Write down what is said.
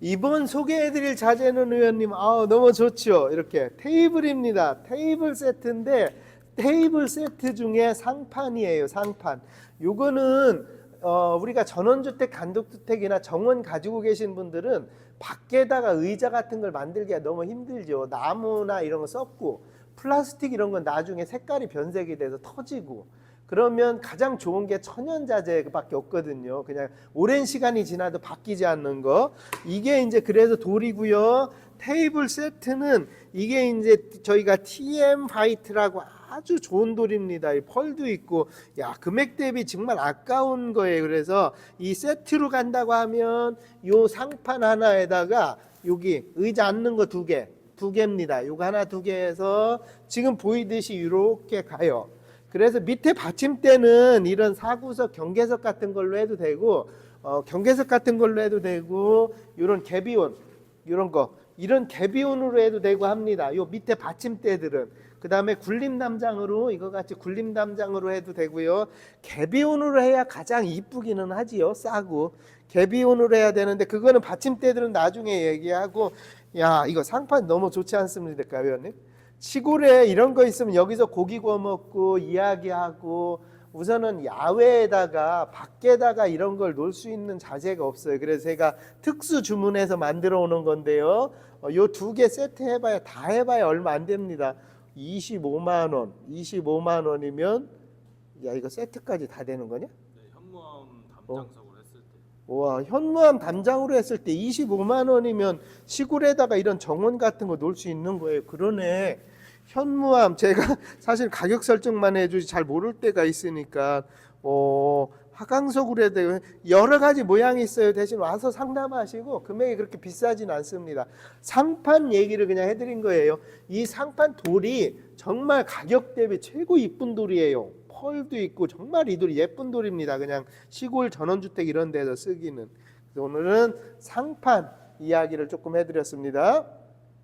이번 소개해드릴 자재는 의원님, 아 너무 좋죠. 이렇게 테이블입니다. 테이블 세트인데 테이블 세트 중에 상판이에요. 상판. 요거는 어, 우리가 전원주택, 단독주택이나 정원 가지고 계신 분들은 밖에다가 의자 같은 걸 만들기가 너무 힘들죠. 나무나 이런 거 썩고 플라스틱 이런 건 나중에 색깔이 변색이 돼서 터지고 그러면 가장 좋은 게 천연자재밖에 없거든요. 그냥 오랜 시간이 지나도 바뀌지 않는 거. 이게 이제 그래서 돌이고요. 테이블 세트는 이게 이제 저희가 TM 화이트라고 아주 좋은 돌입니다. 이 펄도 있고, 야 금액 대비 정말 아까운 거예요. 그래서 이 세트로 간다고 하면 요 상판 하나에다가 여기 의자 앉는 거 두 개, 두 개입니다. 요거 하나 두 개에서 지금 보이듯이 이렇게 가요. 그래서 밑에 받침대는 이런 사구석 경계석 같은 걸로 해도 되고 어, 경계석 같은 걸로 해도 되고 이런 개비온 이런 거 이런 개비온으로 해도 되고 합니다. 요 밑에 받침대들은 그 다음에 굴림 담장으로 이거 같이 굴림 담장으로 해도 되고요. 개비온으로 해야 가장 이쁘기는 하지요. 싸고 개비온으로 해야 되는데 그거는 받침대들은 나중에 얘기하고 야 이거 상판 너무 좋지 않습니까, 위원님? 시골에 이런 거 있으면 여기서 고기 구워 먹고 이야기하고 우선은 야외에다가 밖에다가 이런 걸 놓을 수 있는 자재가 없어요. 그래서 제가 특수 주문해서 만들어 오는 건데요. 요 두 개 세트 해봐야 다 해봐야 얼마 안 됩니다. 25만 원, 25만 원이면 야 이거 세트까지 다 되는 거냐? 네, 현무암 했을 때 와 현무암 담장으로 했을 때 25만 원이면 시골에다가 이런 정원 같은 거 놓을 수 있는 거예요. 그러네. 현무암 제가 사실 가격 설정만 해주지 잘 모를 때가 있으니까 어 하강석으로 해야 되고 여러 가지 모양이 있어요. 대신 와서 상담하시고 금액이 그렇게 비싸진 않습니다. 상판 얘기를 그냥 해드린 거예요. 이 상판 돌이 정말 가격 대비 최고 이쁜 돌이에요. 펄도 있고 정말 이 돌이 예쁜 돌입니다. 그냥 시골 전원주택 이런 데서 쓰기는. 그래서 오늘은 상판 이야기를 조금 해드렸습니다.